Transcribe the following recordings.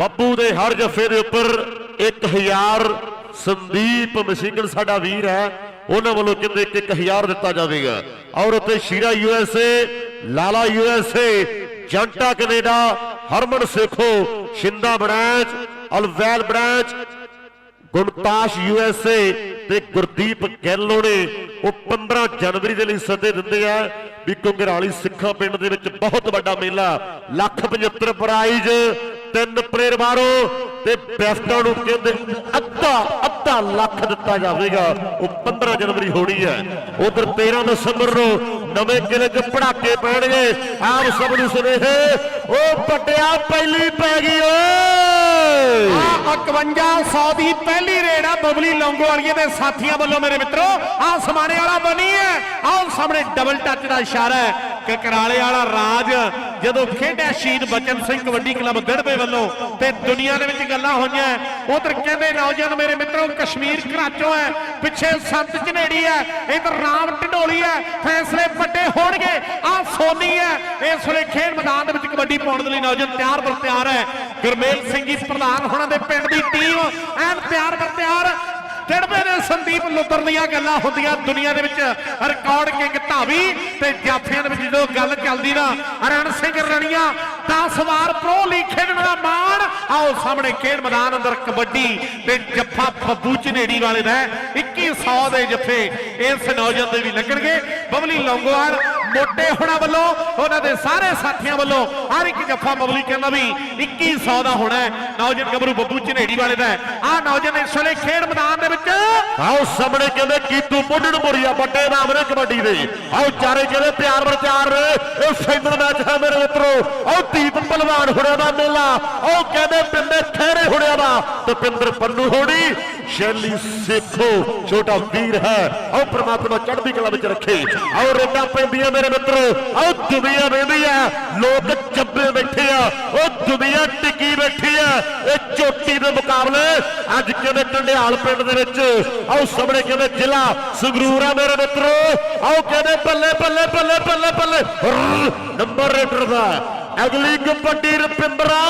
ਬੱਬੂ ਦੇ ਹਰ ਜਫੇ ਦੇ ਉੱਪਰ 1000 ਸੰਦੀਪ ਮਸ਼ੀਗਣ ਸਾਡਾ ਵੀਰ ਹੈ। ਉਹਨਾਂ ਵੱਲੋਂ ਕਹਿੰਦੇ ਕਿ 1000 ਦਿੱਤਾ ਜਾਵੇਗਾ। ਔਰ ਉੱਤੇ Sheera USA Lala USA Janta Canada, Harman Sekhon, Shinda branch, ਅਲਵੈਲ branch Guntash USA ਤੇ ਗੁਰਦੀਪ ਗੈਲੋ ਨੇ ਉਹ 15 ਜਨਵਰੀ ਦੇ ਲਈ ਸੱਦੇ ਦਿੰਦੇ ਆ ਵੀ ਕੁੰਗਰਾਲੀ ਸਿੱਖਾਂ ਪਿੰਡ ਦੇ ਵਿੱਚ ਬਹੁਤ ਵੱਡਾ ਮੇਲਾ, ਲੱਖ 75 ਪ੍ਰਾਈਜ਼ ਤਿੰਨ ਪ੍ਰੇਰ ਮਾਰੋ ਤੇ ਬੈਸਟਾਂ ਨੂੰ ਕਹਿੰਦੇ ਅੱਧਾ ਅੱਧਾ ਲੱਖ ਦਿੱਤਾ ਜਾਵੇਗਾ। ਉਹ 15 ਜਨਵਰੀ ਹੋਣੀ ਹੈ। ਉਧਰ 13 ਦਸੰਬਰ ਨੂੰ ਨਵੇਂ ਕਿਲੇ 'ਚ ਪੜਾਕੇ ਪੈਣਗੇ। ਆਪ ਸਭ ਨੂੰ ਸੁਨੇਹੇ, ਉਹ ਪਟਿਆ ਪਹਿਲੀ ਪੈ ਗਈ ਓਏ ਆ 5100 ਦੀ ਪਹਿਲੀ ਰੇਡ ਆ ਬਬਲੀ ਲੌਂਗੋ ਦੇ ਸਾਥੀਆਂ ਵੱਲੋਂ ਮੇਰੇ ਮਿੱਤਰੋ। ਆ ਸਮਾਣੇ ਵਾਲਾ ਬਣੀ ਹੈ। ਆਹ ਸਾਹਮਣੇ ਡਬਲ ਟੱਚ ਦਾ ਇਸ਼ਾਰਾ ਹੈ। ਕਿ ਵਾਲਾ ਰਾਜ ਜਦੋਂ ਖੇਡਿਆ ਸ਼ਹੀਦ ਬਚਨ ਸਿੰਘ ਕਬੱਡੀ ਕਲੱਬ ਦੜਬੇ ਵੱਲੋਂ ਤੇ ਦੁਨੀਆ ਦੇ ਵਿੱਚ ਗੱਲਾਂ ਹੋਈਆਂ ਉਧਰ ਕਹਿੰਦੇ ਨੌਜਵਾਨ ਮੇਰੇ ਮਿੱਤਰੋ, ਕਸ਼ਮੀਰ ਘਰਾਚੋਂ ਹੈ। ਪਿੱਛੇ ਸੰਤ ਝਨੇੜੀ ਹੈ। ਇਧਰ ਰਾਮ ਢਡੋਲੀ ਹੈ। ਫੈਸਲੇ ਵੱਡੇ ਹੋਣਗੇ। ਆ ਸੋਨੀ ਹੈ। ਇਸ ਵੇਲੇ ਖੇਡ ਮੈਦਾਨ ਦੇ ਵਿੱਚ ਕਬੱਡੀ ਪਾਉਣ ਦੇ ਲਈ ਨੌਜਵਾਨ ਤਿਆਰ ਬਰ ਤਿਆਰ ਹੈ। ਗੁਰਮੇਲ ਸਿੰਘ ਜੀ ਪ੍ਰਧਾਨ ਹੋਣਾ ਦੇ ਪਿੰਡ ਦੀ ਟੀਮ ਐਨ ਤਿਆਰ ਬਰ ਤਿਆਰ। ਡੜਬੇ ਦੇ ਸੰਦੀਪ ਲੁੱਤਰ ਦੀਆਂ ਗੱਲਾਂ ਹੁੰਦੀਆਂ ਦੁਨੀਆ ਦੇ ਵਿੱਚ ਰਿਕਾਰਡ ਕਿੰਗ ਧਾਵੀ ਤੇ ਜਾਫੀਆਂ ਦੇ ਵਿੱਚ ਜਦੋਂ ਗੱਲ ਚੱਲਦੀ ਨਾ ਰਣ ਸਿੰਘ ਰਣੀਆਂ 10 ਵਾਰ ਪ੍ਰੋ ਲੀਗ ਖੇਡਣ ਦਾ ਮਾਣ। ਆਓ ਸਾਹਮਣੇ ਖੇਡ ਮੈਦਾਨ ਅੰਦਰ ਕਬੱਡੀ ਤੇ ਜੱਫਾ ਫੱਬੂ ਚਨੇੜੀ ਵਾਲੇ ਦਾ ਹੈ। 2100 ਦੇ ਜੱਫੇ ਇਸ ਨੌਜਵਾਨ ਦੇ ਵੀ ਲੱਗਣਗੇ। ਬਬਲੀ ਲੌਂਗੋਵਾਲ ਮੋਟੇ ਹੋਣਾ ਵੱਲੋਂ, ਉਹਨਾਂ ਦੇ ਸਾਰੇ ਸਾਥੀਆਂ ਵੱਲੋਂ, ਹਰ ਇੱਕ ਜੱਫਾ ਬਬਲੀ ਕਹਿੰਦਾ ਵੀ 2100 ਦਾ ਹੋਣਾ ਹੈ। ਨੌਜਵਾਨ ਗੱਭਰੂ ਬੱਬੂ ਝਨੇੜੀ ਵਾਲੇ ਦਾ ਆ ਨੌਜਵਾਨ ਇਸ ਵੇਲੇ ਖੇਡ ਮੈਦਾਨ ਦੇ ਵਿੱਚ। ਆਓ ਸਾਹਮਣੇ ਕਹਿੰਦੇ, ਕੀਤੂ ਮੁੰਡਣ ਮੁਰੀਆ, ਵੱਡੇ ਨਾਮ ਨੇ ਕਬੱਡੀ ਦੇ। ਆਓ ਚਾਰੇ ਕਹਿੰਦੇ, ਪਿਆਰ ਵਰ ਪਿਆਰ ਇਹ ਫਾਈਨਲ ਮੈਚ ਹੈ ਮੇਰੇ ਮਿੱਤਰੋ। ਆਓ ਦੀਪ ਪਹਿਲਵਾਨ ਹੁਣਿਆ ਦਾ ਮੇਲਾ। ਆਓ ਕਹਿੰਦੇ, ਪਿੰਡੇ ਖਹਿਰੇ ਹੁਣਿਆ ਦਾ। ਤੇ ਪੰਨੂ ਹੋਣੀ, ਸ਼ੈਲੀ ਸੇਖੋ, ਛੋਟਾ ਵੀਰ ਹੈ। ਆਓ ਪ੍ਰਮਾਤਮਾ ਚੜ੍ਹਦੀ ਕਲਾ ਵਿੱਚ ਰੱਖੇ। ਆਓ ਰੋਡਾਂ ਪੈਂਦੀਆਂ ਮੇਰੇ ਮਿੱਤਰੋ ਆਓ ਦੁਨੀਆ ਵੇਂਦੀ ਆ, ਲੋਕ ਚੱਬੇ ਬੈਠੇ ਆ, ਉਹ ਦੁਨੀਆ ਟਿੱਕੀ ਬੈਠੀ ਆ, ਇਹ ਚੋਟੀ ਦੇ ਮੁਕਾਬਲੇ। ਅੱਜ ਕਹਿੰਦੇ ਟੰਡਿਆਲ ਪਿੰਡ ਦੇ ਵਿੱਚ ਆਓ ਸਾਹਮਣੇ ਕਹਿੰਦੇ ਜ਼ਿਲ੍ਹਾ ਸੰਗਰੂਰ ਆ ਮੇਰੇ ਮਿੱਤਰੋ ਆਓ ਕਹਿੰਦੇ ਬੱਲੇ ਬੱਲੇ ਬੱਲੇ ਬੱਲੇ ਬੱਲੇ ਨੰਬਰ ਰੇਟਰ ਦਾ। ਅਗਲੀ ਕਬੱਡੀ ਰਪਿੰਦਰਾ।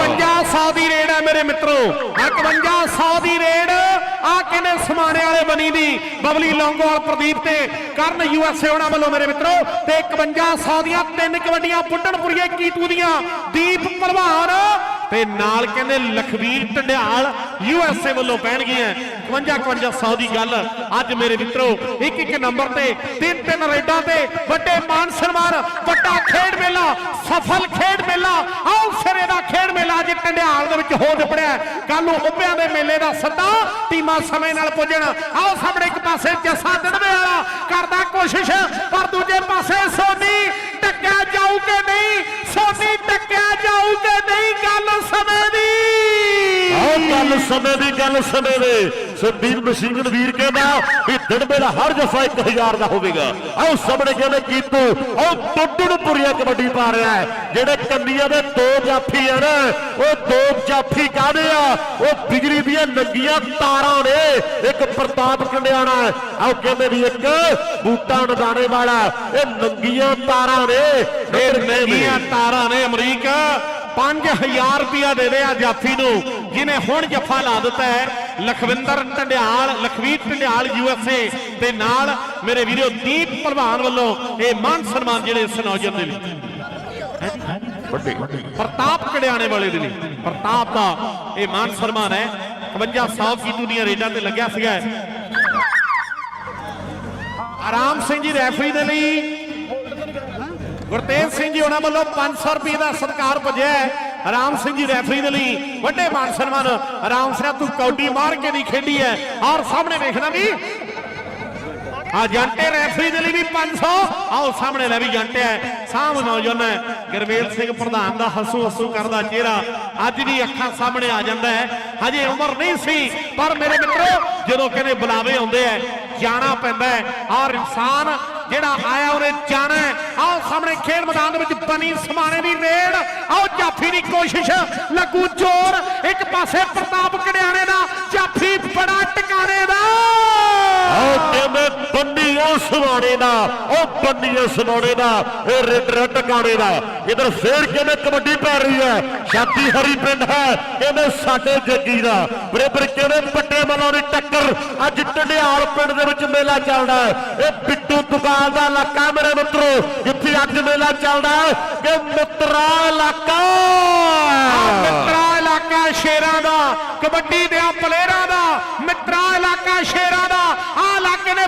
5100 ਦੀ ਰੇਡ ਹੈ ਮੇਰੇ ਮਿੱਤਰੋ। 5100 ਦੀ ਰੇਡ ਆ ਕਹਿੰਦੇ ਸਮਾਣੇ ਵਾਲੇ ਬਣੀ ਦੀ ਬਬਲੀ ਲੌਂਗੋਵਾਲ ਪ੍ਰਦੀਪ ਤੇ ਕਰਨ ਯੂਐਸਏ ਉਹਨਾਂ ਵੱਲੋਂ ਮੇਰੇ ਮਿੱਤਰੋ। ਤੇ 5100 ਦੀਆਂ ਤਿੰਨ ਕਬੱਡੀਆਂ ਪੁੰਡਣਪੁਰੀਏ ਕੀਤੂ ਦੀਆਂ। ਦੀਪ ਤੇ ਨਾਲ ਕਹਿੰਦੇ ਲਖਵੀਰ ਢੰਡਿਆਲ ਯੂਐਸਏ ਵੱਲੋਂ ਪੈਣਗੀਆਂ 51 5100 ਦੀ ਗੱਲ। ਅੱਜ ਮੇਰੇ ਮਿੱਤਰੋ, ਇੱਕ ਇੱਕ ਨੰਬਰ ਤੇ, ਤਿੰਨ ਤਿੰਨ ਰੇਡਾਂ ਤੇ ਵੱਡੇ ਮਾਨ ਸਨਮਾਨ, ਵੱਡਾ ਖੇਡ ਮੇਲਾ, ਸਫਲ ਖੇਡ ਮੇਲਾ, ਆਓ ਸਿਰੇ ਦਾ ਖੇਡ ਮੇਲਾ ਅੱਜ ਟੰਡਿਆਲ ਦੇ ਵਿੱਚ ਹੋ ਨਿਪੜਿਆ ਕੱਲ ਨੂੰ ਉੱਭਿਆਂ ਦੇ ਮੇਲੇ ਦਾ ਸੱਦਾ, ਟੀਮਾਂ ਸਮੇਂ ਨਾਲ ਪੁੱਜਣ। ਆਓ ਸਾਹਮਣੇ ਇੱਕ ਪਾਸੇ ਜੱਸਾ ਦੜਵੇ ਵਾਲਾ ਕਰਦਾ ਕੋਸ਼ਿਸ਼, ਪਰ ਦੂਜੇ ਪਾਸੇ ਸੋਨੀ ਟੱਕਿਆ ਜਾਊ ਕਿ ਨਹੀਂ? ਸੋਨੀ ਟੱਕਿਆ ਜਾਊ ਕਿ ਨਹੀਂ? ਗੱਲ ਸਮੇਂ ਦੀ। ਆਓ, ਗੱਲ ਸਮੇਂ ਦੀ, ਗੱਲ ਸਮੇਂ ਦੇ। ਸੰਦੀਪ ਮਸ਼ੀਨ ਵੀਰ ਕਹਿੰਦਾ ਵੀ ਦਿੜਬੇ ਦਾ ਹਰ ਜਫਾ 1000 ਦਾ ਹੋਵੇਗਾ। ਆਓ ਸਾਹਮਣੇ ਕਹਿੰਦੇ ਕੀਤੂ ਆਓ ਟੁੱਟਣ ਪੁਰੀਆ ਕਬੱਡੀ ਪਾ ਰਿਹਾ ਹੈ। ਜਿਹੜੇ ਕੰਡੀਆਂ ਦੇ ਦੋ ਜਾਫੀ ਆ ਨਾ ਉਹ ਦੋ ਜਾਫੀ ਕਾਹਦੇ ਆ? ਉਹ ਬਿਜਲੀ ਦੀਆਂ ਨੰਗੀਆਂ ਤਾਰਾਂ ਨੇ। ਇੱਕ ਪ੍ਰਤਾਪ ਕੰਡਿਆਣਾ। ਆਓ ਕਹਿੰਦੇ ਵੀ ਇੱਕ ਬੂਟਾ ਨਦਾਣੇ ਵਾਲਾ। ਇਹ ਨੰਗੀਆਂ ਤਾਰਾਂ ਨੇ। ਇਹ ਨੰਗੀਆਂ ਤਾਰਾਂ ਨੇ ਅਮਰੀਕ। 5000 ਰੁਪਇਆ ਦੇ ਦੇ ਆ ਜਾਫੀ ਨੂੰ ਜਿਹਨੇ ਹੁਣ ਜੱਫਾ ਲਾ ਦਿੱਤਾ ਹੈ ਲਖਵਿੰਦਰ ਢੰਡਿਆਲ ਲਖਵੀਰ ਢੰਡਿਆਲ ਯੂਐਸਏ ਤੇ ਨਾਲ ਮੇਰੇ ਵੀਰੋ ਦੀਪ ਭਲਵਾਨ ਵੱਲੋਂ ਇਹ ਮਾਨ ਸਨਮਾਨ ਜਿਹੜੇ ਇਸ ਨੌਜਵਾਨ ਦੇ ਲਈ। ਵੱਡੇ ਪ੍ਰਤਾਪ ਕੜਿਆਣੇ ਵਾਲੇ ਦੇ ਲਈ। ਪ੍ਰਤਾਪ ਦਾ ਇਹ ਮਾਨ ਸਨਮਾਨ ਹੈ। 5100 ਕੀ ਦੁਨੀਆ ਰੇਡਾਂ ਤੇ ਲੱਗਿਆ ਸੀਗਾ। ਆਰਾਮ ਸਿੰਘ ਜੀ ਰੈਫਰੀ ਦੇ ਲਈ ਗੁਰਤੇਜ ਸਿੰਘ ਜੀ ਉਹਨਾਂ ਵੱਲੋਂ 500 ਰੁਪਏ ਦਾ ਸਤਿਕਾਰ ਭਜਿਆ ਰਾਮ ਸਿੰਘ ਜੀ ਰੈਫਰੀ ਦੇ ਲਈ ਵੱਡੇ ਮਾਨ ਸਨਮਾਨ। ਰਾਮ ਸਿੰਘ ਤੂੰ ਕੌਡੀ ਮਾਰ ਕੇ ਨਹੀਂ ਖੇਡੀ ਹੈ। ਔਰ ਸਾਹਮਣੇ ਵੇਖਣਾ ਵੀ ਆ ਜੰਟੇ ਰੈਫਰੀ ਦੇ ਲਈ ਵੀ 500 ਆਓ ਸਾਹਮਣੇ ਲੈ ਵੀ ਜੰਟੇ ਹੈ। ਸਾਹਮ ਨੌਜਵਾਨ ਹੈ। ਗੁਰਮੇਲ ਸਿੰਘ ਪ੍ਰਧਾਨ ਦਾ ਹੱਸੂ ਹੱਸੂ ਕਰਦਾ ਚਿਹਰਾ ਅੱਜ ਵੀ ਅੱਖਾਂ ਸਾਹਮਣੇ ਆ ਜਾਂਦਾ ਹੈ। ਹਜੇ ਉਮਰ ਨਹੀਂ ਸੀ, ਪਰ ਮੇਰੇ ਮਿੱਤਰੋ, ਜਦੋਂ ਕਹਿੰਦੇ ਬੁਲਾਵੇ ਆਉਂਦੇ ਐ ਜਾਣਾ ਪੈਂਦਾ ਹੈ। ਔਰ ਇਨਸਾਨ ਜਿਹੜਾ ਆਇਆ ਉਹਨੇ ਜਾਣਾ ਆਓ ਸਾਹਮਣੇ ਖੇਡ ਮੈਦਾਨ ਦੇ ਵਿੱਚ ਬਣੀ ਸਮਾਣੇ ਦੀ ਰੇਡ। ਆਓ ਜਾਫੀ ਦੀ ਕੋਸ਼ਿਸ਼। ਲੱਗੂ ਜ਼ੋਰ। ਇੱਕ ਪਾਸੇ ਪ੍ਰਤਾਪ ਕੜਿਆਣੇ ਦਾ। ਜਾਫੀ ਬੜਾ ਟਿਕਾਣੇ ਦਾ। ਆਓ ਕਹਿੰਦੇ ਬੰਨੀਆਂ ਸਵਾਣੇ ਦਾ, ਉਹ ਬੰਨੀਆਂ ਸਵਾਣੇ ਦਾ, ਇਹ ਰੇਡਰ ਟਿਕਾਣੇ ਦਾ। ਇਧਰ ਫੇਰ ਕਿਵੇਂ ਕਬੱਡੀ ਪੈ ਰਹੀ ਹੈ? ਛਾਤੀ ਹਰੀ ਪਿੰਡ ਹੈ ਕਹਿੰਦੇ ਸਾਡੇ ਜੱਗੀ ਦਾ। ਬਰੇਬਰ ਕਿਵੇਂ ਪੱਟੇ ਮਲਾਂ ਦੀ ਟੱਕਰ? ਅੱਜ ਟੰਡਿਆਲ ਪਿੰਡ ਦੇ ਵਿੱਚ ਮੇਲਾ ਚੱਲਦਾ ਹੈ। ਇਹ ਬਿੱਟੂ ਦੁਕਾਨ ਦਾ ਇਲਾਕਾ ਮੇਰੇ ਮਿੱਤਰੋ। ਜਿੱਥੇ ਅੱਜ ਮੇਲਾ ਚੱਲਦਾ ਹੈ ਕਿ ਮਿੱਤਰਾ ਇਲਾਕਾ ਮਿੱਤਰਾ ਇਲਾਕਾ ਸ਼ੇਰਾਂ ਦਾ, ਕਬੱਡੀ ਦੇ ਪਲੇਅਰਾਂ ਦਾ। ਮਿੱਤਰਾ ਇਲਾਕਾ ਸ਼ੇਰਾਂ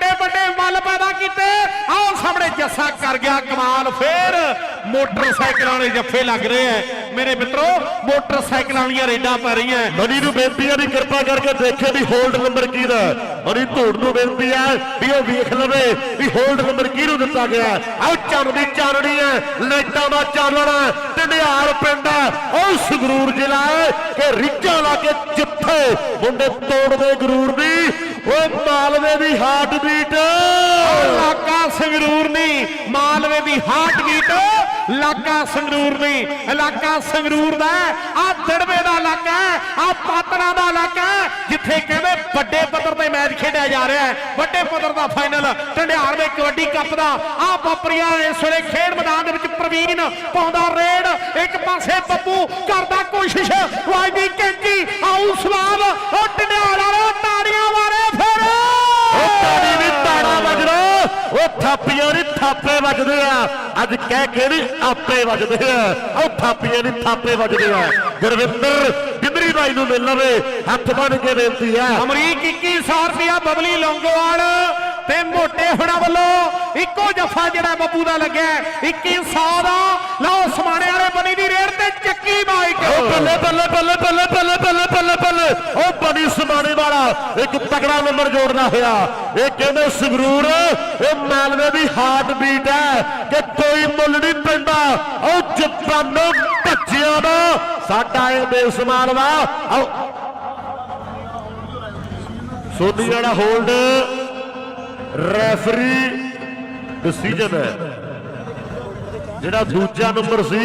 ਵੱਡੇ ਵੱਡੇ ਮੱਲ ਪੈਦਾ ਕੀਤੇ ਆਓ ਸਾਹਮਣੇ ਜੱਸਾ ਕਰ ਗਿਆ ਕਮਾਲ ਫੇਰ ਮੋਟਰਸਾਈਕਲਾਂ ਵਾਲੇ ਜੱਫੇ ਲੱਗ ਰਹੇ ਐ। ਮੇਰੇ ਮਿੱਤਰੋ ਮੋਟਰਸਾਈਕਲਾਂ ਵਾਲੀਆਂ ਰੇਡਾਂ ਪੈ ਰਹੀਆਂ ਮਨੀ ਨੂੰ ਬੇਨਤੀ ਹੈ ਵੀ ਕਿਰਪਾ ਕਰਕੇ ਦੇਖੇ ਵੀ ਹੋਲਡ ਨੰਬਰ ਕਿਹਦਾ ਮਨੀ ਧੂੜ ਨੂੰ ਬੇਨਤੀ ਹੈ ਵੀ ਉਹ ਵੇਖ ਲਵੇ ਵੀ ਹੋਲਡ ਨੰਬਰ ਕਿਹਨੂੰ ਦਿੱਤਾ ਗਿਆ ਹੈ। ਆਓ ਚੰਨ ਚਾਨਣੀ ਹੈ ਲਾਈਟਾਂ ਦਾ ਚਾਨਣਾ ਹੈ, ਢੰਡਿਆਲ ਪਿੰਡ ਹੈ ਉਹ ਸੰਗਰੂਰ ਜ਼ਿਲ੍ਹਾ ਹੈ ਕਿ ਰੀਝਾਂ ਲਾ ਕੇ ਜਿੱਥੇ ਮੁੰਡੇ ਤੋੜਦੇ ਗਰੂਰ ਦੀ ਉਹ ਮਾਲਵੇ ਦੀ ਹਾਟ ਦੀ ਬੀਟ ਇਲਾਕਾ ਸੰਗਰੂਰ ਨਹੀਂ ਮਾਲਵੇ ਦੀ ਹਾਰਟ ਬੀਟ ਇਲਾਕਾ ਸੰਗਰੂਰ ਨਹੀਂ ਇਲਾਕਾ ਸੰਗਰੂਰ ਦਾ ਆ ਦੜਵੇ ਦਾ ਇਲਾਕਾ ਆ ਪਾਤਣਾ ਦਾ ਇਲਾਕਾ ਜਿੱਥੇ ਕਹਿੰਦੇ ਵੱਡੇ ਪੱਧਰ ਤੇ ਮੈਚ ਖੇਡਿਆ ਜਾ ਰਿਹਾ ਹੈ। ਵੱਡੇ ਪੱਧਰ ਦਾ ਫਾਈਨਲ ਢੰਡਿਆਰ ਦੇ ਕਬੱਡੀ ਕੱਪ ਦਾ। ਆ ਵਾਪਰੀਆ ਇਸ ਵੇਲੇ ਖੇਡ ਮੈਦਾਨ ਦੇ ਵਿੱਚ ਪ੍ਰਵੀਨ ਪਾਉਂਦਾ ਰੇਡ। ਇੱਕ ਪਾਸੇ ਬੱਬੂ ਕਰਦਾ ਕੋਸ਼ਿਸ਼ ਵਾਜਦੀ ਕੈਂਚੀ ਆਉ ਸਵਾਲ, ਉਹ ਢੰਡਿਆਲ ਤਾੜੀ ਵੀ ਤਾੜਾ ਵੱਜਦਾ ਉਹ ਥਾਪੀਆਂ ਨਹੀਂ ਥਾਪੇ ਵੱਜਦੇ ਆ। ਅੱਜ ਕਹਿ ਕੇ ਨਹੀਂ ਆਪੇ ਵੱਜਦੇ ਆ। ਉਹ ਥਾਪੀਆਂ ਨਹੀਂ ਥਾਪੇ ਵੱਜਦੇ ਆ। ਗੁਰਵਿੰਦਰ ਗਿੰਦਰੀ ਬਾਈ ਨੂੰ ਮਿਲ ਲਵੇ ਹੱਥ ਬੰਨ ਕੇ ਬੇਨਤੀ ਆ। ਅਮਰੀਕ 2100 ਰੁਪਿਆ ਬਬਲੀ, ਲੌਂਗੋਵਾਲ। ਤੇ ਮੋਟੇ ਹੁਣਾਂ ਵੱਲੋਂ ਇੱਕੋ ਜਫਾ ਜਿਹੜਾ ਬੱਬੂ ਦਾ ਲੱਗਿਆ 2100 ਦਾ। ਲਓ, ਸਮਾਣੇ ਵਾਲੇ ਬਣੀ ਦੀ ਰੇਡ ਤੇ ਚੱਕੀ ਮਾਈਕ। ਉਹ ਬੱਲੇ ਬੱਲੇ ਬੱਲੇ ਬੱਲੇ ਬੱਲੇ ਬੱਲੇ ਬੱਲੇ ਬੱਲੇ। ਉਹ ਬੜੀ ਸਮਾਣੇ ਵਾਲਾ, ਇੱਕ ਤਗੜਾ ਨੰਬਰ ਜੋੜਨਾ ਹੋਇਆ। ਇਹ ਕਹਿੰਦੇ ਸੰਗਰੂਰ, ਇਹ ਮਾਲਵੇ ਦੀ ਹਾਰਟ ਬੀਟ ਹੈ ਕਿ ਕੋਈ ਮੁੱਲ ਨਹੀਂ ਪੈਂਦਾ। ਉਹ ਜਪਾਨੋਂ ਭੱਜਿਆ ਦਾ ਸਾਡਾ ਇਹ ਬੇਸਮਾਨ ਵਾ। ਆਓ ਸੋਨੀ ਵਾਲਾ ਹੋਲਡ ਰੈਫਰੀ ਡਿਸੀਜਨ ਹੈ। ਜਿਹੜਾ ਦੂਜਾ ਨੰਬਰ ਸੀ,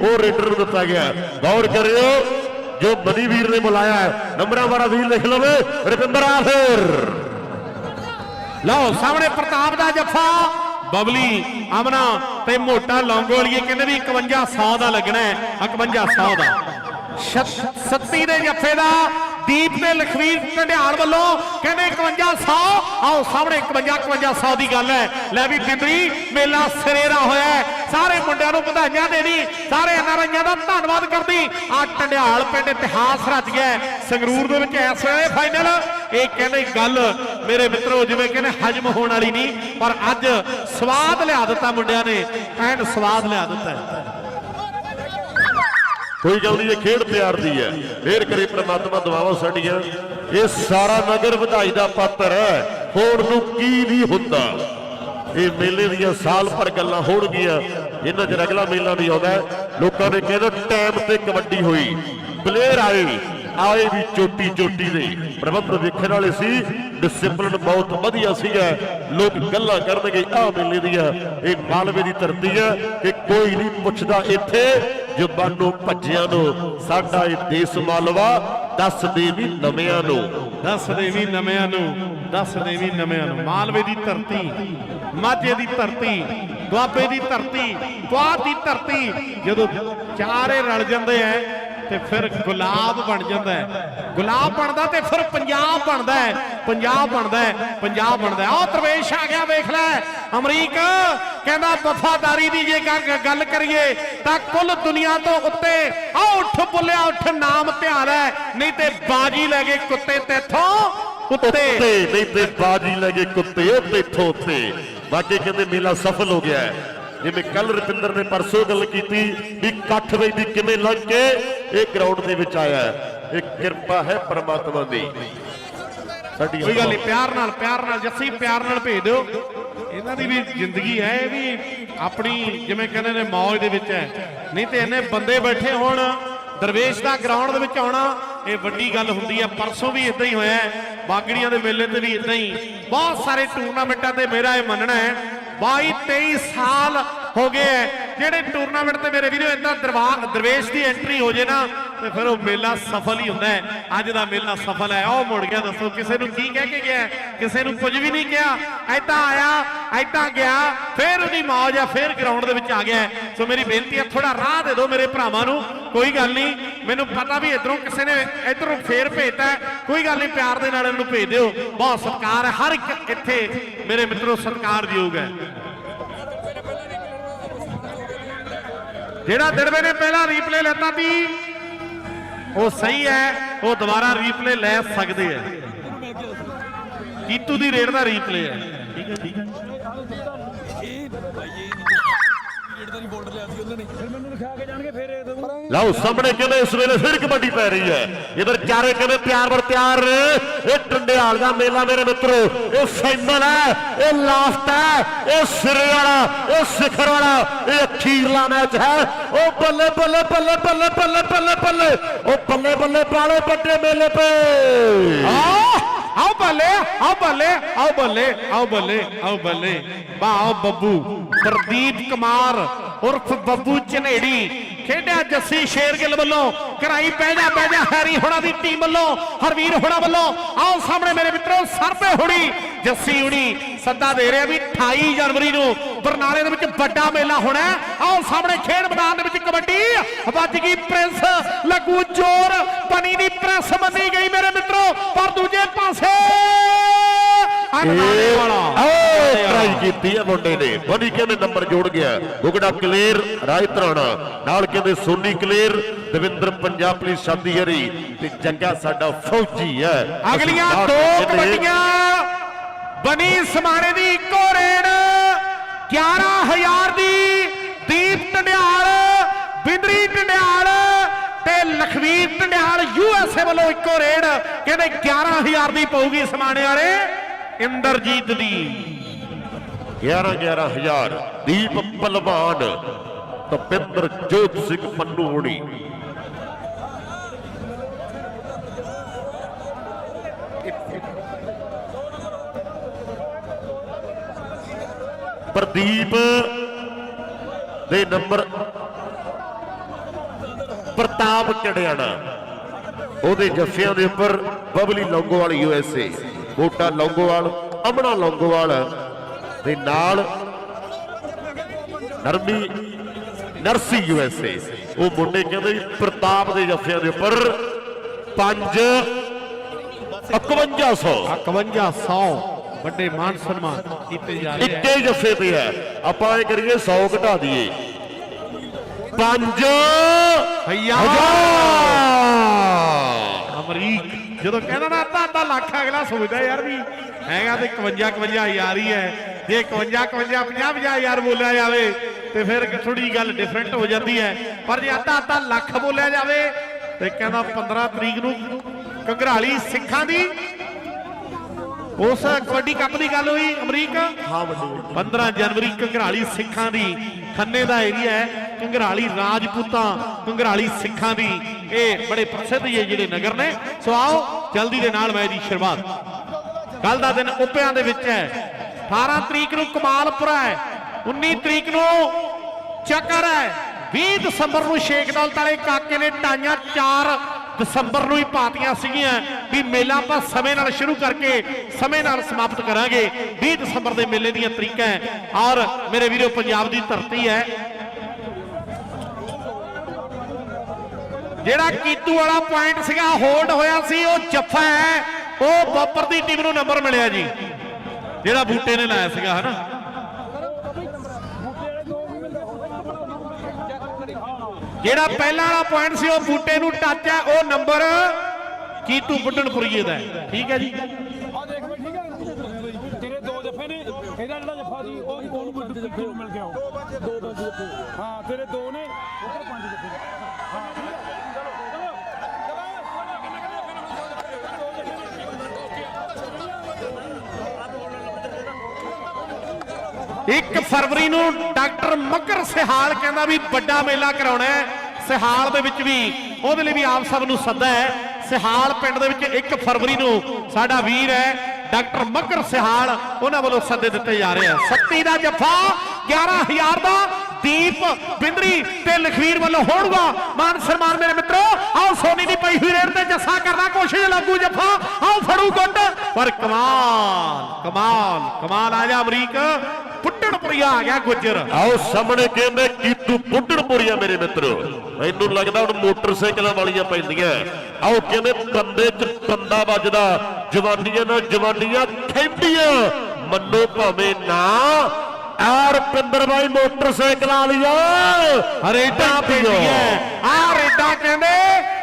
ਉਹ ਰੇਡਰ ਨੂੰ ਦਿੱਤਾ ਗਿਆ ਗੌਰ ਕਰਿਓ, ਜੋ ਮਨੀ ਵੀਰ ਨੇ ਬੁਲਾਇਆ ਹੈ ਨੰਬਰਾਂ ਵਾਲਾ ਵੀਰ ਲਿਖ ਲਵੇ ਰਵਿੰਦਰ ਆਫਰ ਲਓ, ਸਾਹਮਣੇ ਪ੍ਰਤਾਪ ਦਾ ਜੱਫਾ, ਬਬਲੀ, ਅਮਨਾ ਤੇ ਮੋਟਾ ਲੌਂਗੋਲੀਏ, ਕਹਿੰਦੇ ਵੀ 5100 ਦਾ ਲੱਗਣਾ ਹੈ 5100 ਦਾ। 37 ਦੇ ਜੱਫੇ ਦਾ ਦੀਪ ਤੇ ਲਖਵੀਰ ਢੰਡਿਆਲ ਵੱਲੋਂ ਕਹਿੰਦੇ 5100 ਆਓ ਸਾਹਮਣੇ 51 5100 ਦੀ ਗੱਲ ਹੈ। ਲੈ ਵੀ ਬਿੰਦਰੀ ਮੇਲਾ ਸਿਰੇਰਾ ਹੋਇਆ ਸਾਰੇ ਮੁੰਡਿਆਂ ਨੂੰ ਵਧਾਈਆਂ ਦੇਣੀ, ਸਾਰੇ ਐਨਆਰਆਈਆਂ ਦਾ ਧੰਨਵਾਦ ਕਰਦੀ। ਆ ਢੰਡਿਆਲ ਪਿੰਡ ਇਤਿਹਾਸ ਰਚ ਗਿਆ ਸੰਗਰੂਰ ਦੇ ਵਿੱਚ ਇਸ ਵੇਲੇ ਫਾਈਨਲ ਇਹ ਕਹਿੰਦੇ ਗੱਲ ਮੇਰੇ ਮਿੱਤਰੋ, ਜਿਵੇਂ ਕਹਿੰਦੇ ਹਜਮ ਹੋਣ ਵਾਲੀ ਨਹੀਂ, ਪਰ ਅੱਜ ਸਵਾਦ ਲਿਆ ਦਿੱਤਾ ਮੁੰਡਿਆਂ ਨੇ। ਐਨ ਸਵਾਦ ਲਿਆ ਦਿੱਤਾ ਕੋਈ ਗੱਲ ਨਹੀਂ, ਇਹ ਖੇਡ ਪਿਆਰ ਦੀ ਹੈ। ਫੇਰ ਕਰੇ ਪ੍ਰਮਾਤਮਾ ਦੁਆਵਾਂ ਸਾਡੀਆਂ। ਇਹ ਸਾਰਾ ਨਗਰ ਵਧਾਈ ਦਾ ਪਾਤਰ ਹੈ। ਹੋਣ ਨੂੰ ਕੀ ਨਹੀਂ ਹੁੰਦਾ। ਇਹ ਮੇਲੇ ਦੀਆਂ ਸਾਲ ਭਰ ਗੱਲਾਂ ਹੋਣਗੀਆਂ। ਇਹਨਾਂ 'ਚ ਅਗਲਾ ਮੇਲਾ ਨਹੀਂ ਆਉਂਦਾ। ਲੋਕਾਂ ਨੇ ਕਹਿੰਦਾ ਟਾਈਮ ਤੇ ਕਬੱਡੀ ਹੋਈ। ਪਲੇਅਰ ਆਏ ਆਏ ਵੀ ਚੋਟੀ ਚੋਟੀ ਦੇ। ਪ੍ਰਬੰਧ ਵੇਖਣ ਵਾਲੇ ਸੀ ਡਿਸਪਲਿਨ ਬਹੁਤ ਵਧੀਆ ਸੀਗਾ। ਲੋਕ ਗੱਲਾਂ ਕਰਨਗੇ ਆ ਮੇਲੇ ਦੀਆਂ। ਇਹ ਮਾਲਵੇ ਦੀ ਧਰਤੀ ਹੈ ਕਿ ਕੋਈ ਨਹੀਂ ਪੁੱਛਦਾ ਇੱਥੇ। ਜ਼ਬਾਨੋਂ ਭੱਜਿਆਂ ਨੂੰ, ਸਾਡਾ ਇਹ ਦੇਸ ਮਾਲਵਾ ਦੱਸ ਦੇ ਵੀ ਨਵਿਆਂ ਨੂੰ। ਦੱਸ ਦੇਵੀ ਨਵਿਆਂ ਨੂੰ ਦੱਸ ਦੇਵੀ ਨਵਿਆਂ ਨੂੰ। ਮਾਲਵੇ ਦੀ ਧਰਤੀ, ਮਾਝੇ ਦੀ ਧਰਤੀ, ਦੁਆਬੇ ਦੀ ਧਰਤੀ ਪੁਆਧ ਦੀ ਧਰਤੀ, ਜਦੋਂ ਚਾਰੇ ਰਲ ਜਾਂਦੇ ਐ ਤੇ ਫਿਰ ਗੁਲਾਬ ਬਣ ਜਾਂਦਾ ਹੈ। ਗੁਲਾਬ ਬਣਦਾ ਤੇ ਫਿਰ ਪੰਜਾਬ ਬਣਦਾ ਹੈ। ਪੰਜਾਬ ਬਣਦਾ ਹੈ, ਪੰਜਾਬ ਬਣਦਾ ਹੈ। ਆਹ ਤਰਵੇਸ਼ ਆ ਗਿਆ, ਵੇਖ ਲੈ। ਅਮਰੀਕ ਕਹਿੰਦਾ, ਵਫਾਦਾਰੀ ਦੀ ਜੇ ਗੱਲ ਕਰੀਏ, ਤਾਂ ਕੁੱਲ ਦੁਨੀਆ ਤੋਂ ਉੱਤੇ ਆ ਉੱਠ ਬੁੱਲਿਆ, ਉੱਠ ਨਾਮ ਧਿਆਨ ਹੈ। ਨਹੀਂ ਤੇ ਬਾਜੀ ਲੈ ਗਏ ਕੁੱਤੇ ਤੇਥੋਂ ਉੱਤੇ। ਨਹੀਂ ਤੇ ਬਾਜੀ ਲੈ ਗਏ ਕੁੱਤੇ, ਉਹ ਤੇਥੋਂ ਉੱਤੇ। ਬਾਕੀ ਕਹਿੰਦੇ ਮੇਲਾ ਸਫਲ ਹੋ ਗਿਆ ਹੈ। ਜਿਵੇਂ ਕੱਲ ਰੁਪਿੰਦਰ ਨੇ ਪਰਸੋਂ ਗੱਲ ਕੀਤੀ ਵੀ ਇਕੱਠ ਵੇਦੀ ਕਿਵੇਂ ਲੰਘ ਕੇ ਇਹ ਗਰਾਊਂਡ ਦੇ ਵਿੱਚ ਆਇਆ ਹੈ। ਇਹ ਕਿਰਪਾ ਹੈ ਪ੍ਰਮਾਤਮਾ ਦੀ। ਸਾਡੀ ਕੋਈ ਗੱਲ ਨਹੀਂ ਪਿਆਰ ਨਾਲ ਪਿਆਰ ਨਾਲ ਜੱਸੀ ਪਿਆਰ ਨਾਲ ਭੇਜ ਦਿਓ। ਇਹਨਾਂ ਦੀ ਵੀ ਜ਼ਿੰਦਗੀ ਹੈ ਇਹ ਵੀ ਆਪਣੀ ਜਿਵੇਂ ਕਹਿੰਦੇ ਨੇ ਮੌਜ ਦੇ ਵਿੱਚ ਹੈ। ਨਹੀਂ ਤੇ ਇੰਨੇ ਬੰਦੇ ਬੈਠੇ ਹੋਣ ਦਰਵੇਸ਼ ਦਾ ਗਰਾਊਂਡ ਦੇ ਵਿੱਚ ਆਉਣਾ ਇਹ ਵੱਡੀ ਗੱਲ ਹੁੰਦੀ ਹੈ। ਪਰਸੋਂ ਵੀ ਇਦਾਂ ਹੀ ਹੋਇਆ ਬਾਗੜੀਆਂ ਦੇ ਮੇਲੇ ਤੇ ਵੀ ਇਦਾਂ ਹੀ। ਬਹੁਤ ਸਾਰੇ ਟੂਰਨਾਮੈਂਟਾਂ ਤੇ ਮੇਰਾ ਇਹ ਮੰਨਣਾ ਹੈ 22 23 ਸਾਲ ਹੋ ਗਏ ਹੈ ਜਿਹੜੇ ਟੂਰਨਾਮੈਂਟ ਤੇ ਮੇਰੇ ਵੀਰੋ ਇਦਾਂ ਦਰਵੇਸ਼ ਦੀ ਐਂਟਰੀ ਹੋ ਜੇ ਨਾ, ਤੇ ਫਿਰ ਉਹ ਮੇਲਾ ਸਫਲ ਹੀ ਹੁੰਦਾ ਹੈ ਅੱਜ ਦਾ ਮੇਲਾ ਸਫਲ ਹੈ ਉਹ ਮੁੜ ਗਿਆ, ਦੱਸੋ, ਕਿਸੇ ਨੂੰ ਕੀ ਕਹਿ ਕੇ ਗਿਆ ਕਿਸੇ ਨੂੰ ਕੁਝ ਵੀ ਨਹੀਂ ਕਿਹਾ। ਐਦਾਂ ਆਇਆ ਐਦਾਂ ਗਿਆ, ਫਿਰ ਉਹਦੀ ਮੌਜ ਆ, ਫਿਰ ਗਰਾਊਂਡ ਦੇ ਵਿੱਚ ਆ ਗਿਆ ਸੋ ਮੇਰੀ ਬੇਨਤੀ ਹੈ ਥੋੜਾ ਰਾਹ ਦੇ ਦਿਓ ਮੇਰੇ ਭਰਾਵਾਂ ਨੂੰ। ਕੋਈ ਗੱਲ ਨਹੀਂ। ਮੈਨੂੰ ਪਤਾ ਵੀ ਇਧਰੋਂ ਕਿਸੇ ਨੇ ਇਧਰੋਂ ਫੇਰ ਭੇਜਤਾ ਕੋਈ ਗੱਲ ਨਹੀਂ, ਪਿਆਰ ਦੇ ਨਾਲ ਇਹਨੂੰ ਭੇਜ ਦਿਓ। ਬਹੁਤ ਸਤਿਕਾਰ ਹੈ, ਹਰ ਇੱਕ ਇੱਥੇ ਮੇਰੇ ਮਿੱਤਰੋ ਸਤਿਕਾਰਯੋਗ ਹੈ। ਜਿਹੜਾ ਦਿੜਵੇ ਨੇ ਪਹਿਲਾ ਰੀਪਲੇ ਲੈਤਾ ਸੀ ਉਹ ਸਹੀ ਹੈ, ਉਹ ਦੁਬਾਰਾ ਰੀਪਲੇ ਲੈ ਸਕਦੇ ਹੈ। ਕੀਤੂ ਦੀ ਰੇਡ ਦਾ ਰੀਪਲੇ ਹੈ। ਠੀਕ ਹੈ ਠੀਕ ਹੈ। ਲਓ ਸਾਹਮਣੇ ਕਹਿੰਦੇ ਇਸ ਵੇਲੇ ਫਿਰ ਕਬੱਡੀ ਪੈ ਰਹੀ ਹੈ। ਇਧਰ ਚਾਰੇ ਕਹਿੰਦੇ ਪਿਆਰ ਵਰ ਪਿਆਰ ਇਹ ਟੰਡਿਆਲ ਦਾ ਮੇਲਾ ਮੇਰੇ ਮਿੱਤਰੋ ਇਹ ਫਾਈਨਲ ਹੈ ਇਹ ਲਾਸਟ ਹੈ ਇਹ ਸਿਰੇ ਵਾਲਾ ਇਹ ਸਿਖਰ ਵਾਲਾ ਇਹ ਅਖੀਰਲਾ ਮੈਚ ਹੈ। ਉਹ ਬੱਲੇ ਬੱਲੇ ਬੱਲੇ ਬੱਲੇ ਬੱਲੇ ਬੱਲੇ ਬੱਲੇ। ਉਹ ਬੱਲੇ ਬੱਲੇ ਪਾਲੇ ਵੱਡੇ ਮੇਲੇ ਪੇ ਆਓ ਬੱਲੇ ਆਓ ਬੱਲੇ ਆਓ ਬੱਲੇ ਆਓ ਬੱਲੇ ਆਓ ਬੱਲੇ ਵਾਹ ਬੱਬੂ ਪ੍ਰਦੀਪ ਕੁਮਾਰ ਉਰਫ ਬੱਬੂ ਚਨੇੜੀ ਖੇਡਿਆ ਜੱਸੀ ਸ਼ੇਰਗਿੱਲ ਵੱਲੋਂ ਕਰਾਈ ਬਹਿ ਜਾ ਬਹਿ ਜਾ, ਹੈਰੀ ਹੋਣਾ ਦੀ ਟੀਮ ਵੱਲੋਂ, ਹਰਵੀਰ ਹੋਣਾ ਵੱਲੋਂ। ਆਓ ਸਾਹਮਣੇ ਮੇਰੇ ਮਿੱਤਰੋ ਸਰਬੇ ਹੋਣੀ, ਜੱਸੀ ਹੁਣੀ, ਸੱਦਾ ਦੇ ਰਿਹਾ ਵੀ 28 ਜਨਵਰੀ ਨੂੰ ਬਰਨਾਲੇ ਦੇ ਵਿੱਚ ਵੱਡਾ ਮੇਲਾ ਹੋਣਾ ਹੈ। ਆਓ ਸਾਹਮਣੇ ਖੇਡ ਮੈਦਾਨ ਦੇ ਵਿੱਚ ਕਬੱਡੀ। ਵੱਜ ਗਈ ਪ੍ਰਿੰਸ ਲੱਗੂ ਜ਼ੋਰ ਬਣੀ ਦੀ ਪ੍ਰੈਸ ਮੰਨੀ ਗਈ ਮੇਰੇ ਮਿੱਤਰੋ ਪਰ ਦੂਜੇ ਪਾਸੇ ਅਨਨਾਲੇ ਵਾਲਾ। ਆਓ ਟਰਾਈ ਕੀਤੀ ਹੈ ਮੁੰਡੇ ਨੇ। ਬੜੀ ਕਹਿੰਦੇ ਨੰਬਰ ਜੋੜ ਗਿਆ ਗੁਗੜਾ ਕਲੀਅਰ ਰਾਜ ਤਰਾਣਾ। ਨਾਲ ਕਹਿੰਦੇ ਸੋਨੀ ਕਲੀਅਰ ਦਵਿੰਦਰ ਪੰਜਾਬ ਪੁਲਿਸ ਸ਼ਾਦੀ ਹਰੀ ਤੇ ਜੱਗਾ ਸਾਡਾ ਫੌਜੀ ਹੈ। ਅਸੀਂ ਅਗਲੀਆਂ ਨਾਲ ਦੋ ਕਹਿੰਦੇ- ਕਬੱਡੀਆਂ। ਬਣੀ ਸਮਾਣੇ ਦੀ ਇੱਕੋ ਰੇਡ। 11000 ਦੀ ਦੀਪ ਟੰਡਿਆਲ ਬਿੰਦਰੀ ਟੰਡਿਆਲ ਤੇ ਲਖਵੀਰ ਟੰਡਿਆਲ ਯੂਐਸਏ ਵੱਲੋਂ ਇੱਕੋ ਰੇਡ, ਕਹਿੰਦੇ 11000 ਦੀ ਪਊਗੀ ਸਮਾਣੇ ਵਾਲੇ ਇੰਦਰਜੀਤ ਦੀ। 11 11000 ਦੀਪ ਪਲਵਾਨ, ਤਪਿੰਦਰ ਜੋਤ ਸਿੰਘ ਪੰਨੂ ਹੋਣੀ ਪ੍ਰਦੀਪ ਦੇ ਨੰਬਰ ਪ੍ਰਤਾਪ ਚੜਿਆਣਾ। ਉਹਦੇ ਜੱਫਿਆਂ ਦੇ ਉੱਪਰ ਬਬਲੀ ਲੌਂਗੋਵਾਲ ਯੂਐਸਏ ਕੋਟਾ ਲੌਂਗੋਵਾਲ ਅਮਣਾ ਲੌਂਗੋਵਾਲ ਦੇ ਨਾਲ ਨਰਮੀ ਨਰਸੀ ਯੂਐਸਏ ਉਹ ਮੁੰਡੇ ਕਹਿੰਦੇ ਵੀ ਪ੍ਰਤਾਪ ਦੇ ਜੱਫਿਆਂ ਦੇ ਉੱਪਰ 5 5100 5100 ਵੱਡੇ ਮਾਨ ਸਨਮਾਨ ਕੀਤੇ ਜਾ ਰਹੇ ਇੱਕੇ ਜੱਫੇ ਤੇ ਹੈ। ਆਪਾਂ ਇਹ ਕਰੀਏ 100 ਘਟਾ ਦਈਏ। 5 ਹਜ਼ਾਰ। ਅਮਰੀਕ ਜਦੋਂ ਕਹਿੰਦਾ ਨਾ ਅੱਧਾ ਅੱਧਾ ਲੱਖ ਅਗਲਾ ਸੋਚਦਾ ਯਾਰ ਵੀ ਹੈਗਾ ਤੇ 51 51 ਹਜ਼ਾਰ ਹੀ ਹੈ। ਜੇ 51 51 50 50 ਹਜ਼ਾਰ ਬੋਲਿਆ ਜਾਵੇ ਤੇ ਫਿਰ ਥੋੜੀ ਗੱਲ ਡਿਫਰੈਂਟ ਹੋ ਜਾਂਦੀ ਹੈ। ਪਰ ਜੇ ਅੱਧਾ ਅੱਧਾ ਲੱਖ ਬੋਲਿਆ ਜਾਵੇ ਤੇ ਕਹਿੰਦਾ 15 ਤਰੀਕ ਨੂੰ ਘਗਰਾਲੀ ਸਿੱਖਾਂ ਦੀ ਉਸ ਕਬੱਡੀ ਕੱਪ ਦੀ ਗੱਲ ਹੋਈ ਅਮਰੀਕ? ਹਾਂ ਵੱਡੀ 15 ਜਨਵਰੀ ਘੰਗਰਾਲੀ ਸਿੱਖਾਂ ਦੀ ਖੰਨੇ ਦਾ ਏਰੀਆ ਹੈ ਘੰਗਰਾਲੀ ਰਾਜਪੂਤਾਂ ਘੰਗਰਾਲੀ ਸਿੱਖਾਂ ਦੀ। ਇਹ ਬੜੇ ਪ੍ਰਸਿੱਧ ਇਹ ਜਿਹੜੇ ਨਗਰ ਨੇ। ਸੋ ਆਓ ਜਲਦੀ ਦੇ ਨਾਲ ਮੈਚ ਦੀ ਸ਼ੁਰੂਆਤ। ਕੱਲ ਦਾ ਦਿਨ ਉਪਿਆਂ ਦੇ ਵਿੱਚ ਹੈ। 18 ਤਰੀਕ ਨੂੰ ਕਮਾਲਪੁਰਾ ਹੈ। 19 ਤਰੀਕ ਨੂੰ ਚੱਕਰ ਹੈ। 20 ਦਸੰਬਰ ਨੂੰ ਸ਼ੇਖ ਦੌਲਤ ਵਾਲੇ ਕਾਕੇ ਨੇ ਟਾਈਆਂ 4 ਦਸੰਬਰ ਨੂੰ ਹੀ ਪਾਤੀਆਂ ਸੀਗੀਆਂ ਵੀ ਮੇਲਾ ਆਪਾਂ ਸਮੇਂ ਨਾਲ ਸ਼ੁਰੂ ਕਰਕੇ ਸਮੇਂ ਨਾਲ ਸਮਾਪਤ ਕਰਾਂਗੇ। 20 ਦਸੰਬਰ ਦੇ ਮੇਲੇ ਦੀਆਂ ਤਰੀਕਾਂ ਔਰ ਮੇਰੇ ਵੀਰੋ, ਪੰਜਾਬ ਦੀ ਧਰਤੀ ਹੈ। ਜਿਹੜਾ ਕੀਤੂ ਵਾਲਾ ਪੁਆਇੰਟ ਸੀਗਾ ਹੋਲਡ ਹੋਇਆ ਸੀ, ਉਹ ਜੱਫਾ ਹੈ। ਉਹ ਬੱਪਰ ਦੀ ਟੀਮ ਨੂੰ ਨੰਬਰ ਮਿਲਿਆ ਜੀ। ਜਿਹੜਾ ਬੂਟੇ ਨੇ ਲਾਇਆ ਸੀਗਾ, ਹਨਾ? ਜਿਹੜਾ ਪਹਿਲਾਂ ਵਾਲਾ ਪੁਆਇੰਟ ਸੀ, ਉਹ ਬੂਟੇ ਨੂੰ ਟੱਚ ਹੈ, ਉਹ ਨੰਬਰ ਕੀਤੂ ਬੁੱਢਣਪੁਰੀਏ ਦਾ ਠੀਕ ਹੈ ਜੀ? ਆ ਤੇਰੇ ਦੋ ਜੱਫੇ ਨੇ, ਇਹਦਾ ਜਿਹੜਾ ਜੱਫਾ ਸੀ, ਉਹ ਉਹਨੂੰ ਮਿਲ ਗਿਆ। ਦੋ ਪੰਜ ਹਾਂ, ਤੇਰੇ ਦੋ ਨੇ। 1 ਫਰਵਰੀ ਨੂੰ ਡਾਕਟਰ ਮੱਕਰ ਸਿਹਾਲ ਕਹਿੰਦਾ ਵੀ ਵੱਡਾ ਮੇਲਾ ਕਰਾਉਣਾ ਹੈ। ਸਿਹਾਲ ਦੇ ਵਿੱਚ ਵੀ ਉਹਦੇ ਲਈ ਵੀ ਆਪ ਸਭ ਨੂੰ ਸੱਦਾ ਹੈ। ਸਿਹਾਲ ਪਿੰਡ ਦੇ ਵਿੱਚ 1 ਫਰਵਰੀ ਨੂੰ ਸਾਡਾ ਵੀਰ ਹੈ, ਡਾਕਟਰ ਮੱਕਰ ਸਿਹਾਲ, ਉਹਨਾਂ ਵੱਲੋਂ ਸੱਦੇ ਦਿੱਤੇ ਜਾ ਰਹੇ ਆ। ਸੱਤੀ ਦਾ ਜੱਫਾ 11000 ਦਾ ਦੀਪ ਬਿੰਦਰੀ ਤੇ ਲਖਵੀਰ ਵੱਲੋਂ ਹੋਣਗਾ। ਮਾਨ ਸਨਮਾਨ ਮੇਰੇ ਮਿੱਤਰੋ, ਆਓ ਸੋਨੀ ਦੀ ਪਈ ਹੋਈ ਰੇਡ ਤੇ ਜੱਸਾ ਕਰਦਾ ਕੋਸ਼ਿਸ਼, ਲਾਗੂ ਜੱਫਾ, ਆਓ ਫੜੂ ਗੁੰਡ ਪਰ ਕਮਾਲ ਕਮਾਲ ਕਮਾਲ ਆ ਜਾ ਅਮਰੀਕ। ਪੁੱਟਣਪੁਰੀਆ ਆ ਗਿਆ ਗੁੱਜਰ। ਆਓ ਸਾਹਮਣੇ ਕਹਿੰਦੇ ਕੀਤੂ ਪੁੱਟਣਪੁਰੀਆ ਮੇਰੇ ਮਿੱਤਰੋ। ਮੈਨੂੰ ਲੱਗਦਾ ਹੁਣ ਮੋਟਰਸਾਈਕਲਾਂ ਵਾਲੀਆਂ ਪੈਂਦੀਆਂ। ਆਓ ਕਹਿੰਦੇ ਕੰਦੇ 'ਚ ਕੰਦਾ ਵੱਜਦਾ। ਜਵਾਨੀਆਂ ਨਾਲ ਜਵਾਨੀਆਂ ਖੈਂਦੀਆਂ ਮੰਨੋ ਭਾਵੇਂ ਨਾ ਆਰ ਪਿੰਦਰ ਬਾਈ ਮੋਟਰਸਾਈਕਲਾਂ ਵਾਲੀਆਂ ਰੇਡਾਂ ਪੈਂਦੀਆਂ ਆ ਰੇਡਾਂ ਕਹਿੰਦੇ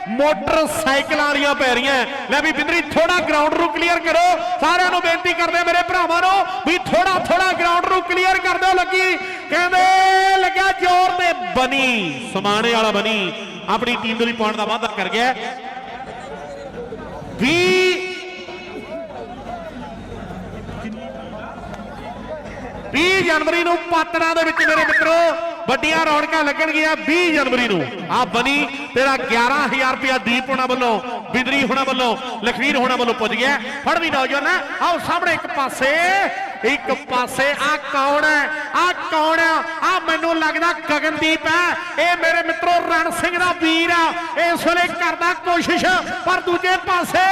ਮੋਟਰਸਾਈਕਲਾਂ ਵਾਲੀਆਂ ਪੈ ਰਹੀਆਂ। ਲੈ ਵੀ ਬਿੰਦਰੀ ਥੋੜਾ ਗਰਾਊਂਡ ਨੂੰ ਕਲੀਅਰ ਕਰੋ। ਸਾਰਿਆਂ ਨੂੰ ਬੇਨਤੀ ਕਰਦੇ ਆ ਮੇਰੇ ਭਰਾਵਾਂ ਨੂੰ ਵੀ ਥੋੜਾ ਥੋੜਾ ਗਰਾਊਂਡ ਨੂੰ ਕਲੀਅਰ ਕਰ ਦਿਓ ਲੱਗੀ। ਕਹਿੰਦੇ ਲੱਗਿਆ ਜ਼ੋਰ ਤੇ ਬਣੀ। ਸਮਾਣੇ ਵਾਲਾ ਬਣੀ। ਆਪਣੀ ਟੀਮ ਦੇ ਲਈ ਪਾਉਣ ਦਾ ਵਾਅਦਾ ਕਰ ਗਿਆ। 20 20 ਜਨਵਰੀ ਨੂੰ ਪਾਤੜਾ ਦੇ ਵਿੱਚ ਮੇਰੇ ਮਿੱਤਰੋ, ਵੱਡੀਆਂ ਰੌਣਕਾਂ ਲੱਗਣਗੀਆਂ 20 ਜਨਵਰੀ ਨੂੰ। ਆ ਬਣੀ ਤੇਰਾ 11000 ਰੁਪਇਆ ਦੀਪ ਹੋਣਾ ਵੱਲੋਂ, ਬਿੰਦਰੀ ਹੋਣਾ ਵੱਲੋਂ, ਲਖਵੀਰ ਹੋਣਾ ਵੱਲੋਂ ਪੁੱਜ ਗਿਆ। ਫੜ ਵੀ ਨੌਜਵਾਨ ਆਓ ਸਾਹਮਣੇ ਇੱਕ ਪਾਸੇ ਇੱਕ ਪਾਸੇ ਆ ਕੌਣ ਹੈ? ਆ ਕੌਣ ਆ ਆ ਮੈਨੂੰ ਲੱਗਦਾ ਗਗਨਦੀਪ ਹੈ। ਇਹ ਮੇਰੇ ਮਿੱਤਰੋ, ਰਣ ਸਿੰਘ ਦਾ ਵੀਰ ਆ। ਇਸ ਵੇਲੇ ਕਰਦਾ ਕੋਸ਼ਿਸ਼, ਪਰ ਦੂਜੇ ਪਾਸੇ,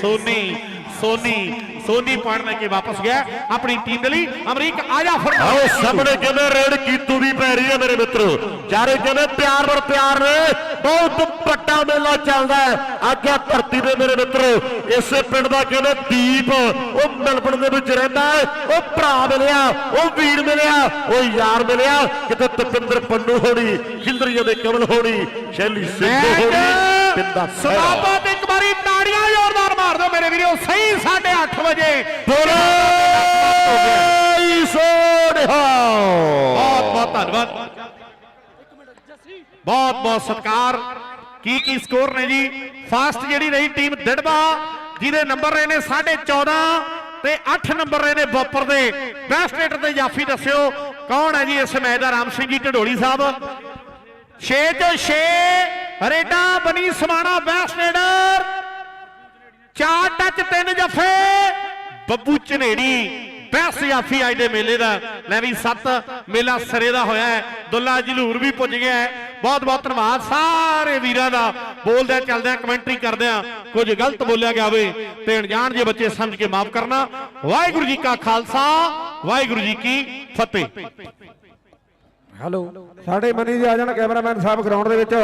ਸੋਨੀ ਸੋਨੀ ਸੋਨੀ ਪੁਆਇੰਟ ਲੈ ਕੇ ਵਾਪਸ ਗਿਆ ਆਪਣੀ ਟੀਮ ਦੇ ਲਈ। ਅਮਰੀਕ ਆਜਾ ਫਿਰ। ਆਓ ਸਾਹਮਣੇ ਕਹਿੰਦੇ ਰੇਡ ਕੀਤੂ ਦੀ ਪੈ ਰਹੀ ਹੈ ਮੇਰੇ ਮਿੱਤਰੋ। ਚਾਰੇ ਕਹਿੰਦੇ ਪਿਆਰ ਵਰ ਪਿਆਰ ਨੇ। ਬਹੁਤ ਵੱਡਾ ਮੇਲਾ ਚੱਲਦਾ ਹੈ। ਆ ਧਰਤੀ ਦੇ ਮੇਰੇ ਮਿੱਤਰੋ। ਇਸੇ ਪਿੰਡ ਦਾ ਕਹਿੰਦੇ ਦੀਪ ਉਹ ਮਿਲਪਣ ਦੇ ਵਿੱਚ ਰਹਿੰਦਾ ਹੈ। ਉਹ ਭਰਾ ਮਿਲਿਆ ਉਹ ਵੀਰ ਮਿਲਿਆ ਉਹ ਯਾਰ ਮਿਲਿਆ। ਕਿਤੇ ਤਪਿੰਦਰ ਪੰਨੂ ਹੋਣੀ ਜਿੰਦਰੀਆਂ ਦੇ ਕਮਲ ਹੋਣੀ ਸ਼ੈਲੀ ਸਿੰਘ ਹੋਣੀ ਪਿੰਦਾ ਸਮਾਪਤ ਇੱਕ ਵਾਰੀ ਤਾੜੀਆਂ ਮਾਰ ਦਿਓ ਮੇਰੇ ਵੀਰੋ ਸਹੀ 8:30 ਵਜੇ। ਬੋਲੇ! ਸੋਨਿਹਾ ਬਹੁਤ ਬਹੁਤ ਧੰਨਵਾਦ। ਬਹੁਤ ਬਹੁਤ ਸਤਿਕਾਰ। ਕੀ ਕੀ ਸਕੋਰ ਨੇ ਜੀ? ਫਾਸਟ ਜਿਹੜੀ ਰਹੀ ਟੀਮ ਦਿੜਬਾ ਜਿਹਦੇ ਨੰਬਰ ਰਹੇ ਨੇ 14.5 ਤੇ 8 ਨੰਬਰ ਰਹੇ ਨੇ ਬੋਪਰ ਦੇ। ਬੈਸਟ ਰੇਟਰ ਤੇ ਜਾਫੀ ਦੱਸਿਓ ਕੌਣ ਹੈ ਜੀ ਇਸ ਮੈਚ ਦਾ? ਰਾਮ ਸਿੰਘ ਜੀ ਢਡੋਲੀ ਸਾਹਿਬ। 6 ਚ 6 ਰੇਡਾ ਬਣੀ ਸਮਾਣਾ ਬੈਸਟ ਰੇਡਰ ਚਾਰ ਟੱਚ, ਤਿੰਨ ਜਫੇ। ਬੱਬੂ ਝਨੇੜੀ ਬੈਸਟ ਜਾਫੀ ਅੱਜ ਦੇ ਮੇਲੇ ਦਾ। ਲੈ ਵੀ ਸੱਤ ਮੇਲਾ ਸਿਰੇ ਦਾ ਹੋਇਆ ਹੈ। ਦੁੱਲਾ ਜਲੂਰ ਵੀ ਪੁੱਜ ਗਿਆ ਹੈ। ਬਹੁਤ ਬਹੁਤ ਧੰਨਵਾਦ ਸਾਰੇ ਵੀਰਾਂ ਦਾ। ਬੋਲਦਿਆਂ, ਚੱਲਦਿਆਂ, ਕਮੈਂਟਰੀ ਕਰਦਿਆਂ ਕੁਝ ਗਲਤ ਬੋਲਿਆ ਗਿਆ ਹੋਵੇ, ਤੇ ਅਣਜਾਣ ਜੇ ਬੱਚੇ ਸਮਝ ਕੇ ਮਾਫ ਕਰਨਾ। ਵਾਹਿਗੁਰੂ ਜੀ ਕਾ ਖਾਲਸਾ, ਵਾਹਿਗੁਰੂ ਜੀ ਕੀ ਫਤਿਹ। ਹੈਲੋ, ਸਾਡੇ ਮਨੀ ਜੀ ਆ ਜਾਣ ਕੈਮਰਾਮੈਨ ਸਾਹਿਬ ਗਰਾਊਂਡ ਦੇ ਵਿੱਚ।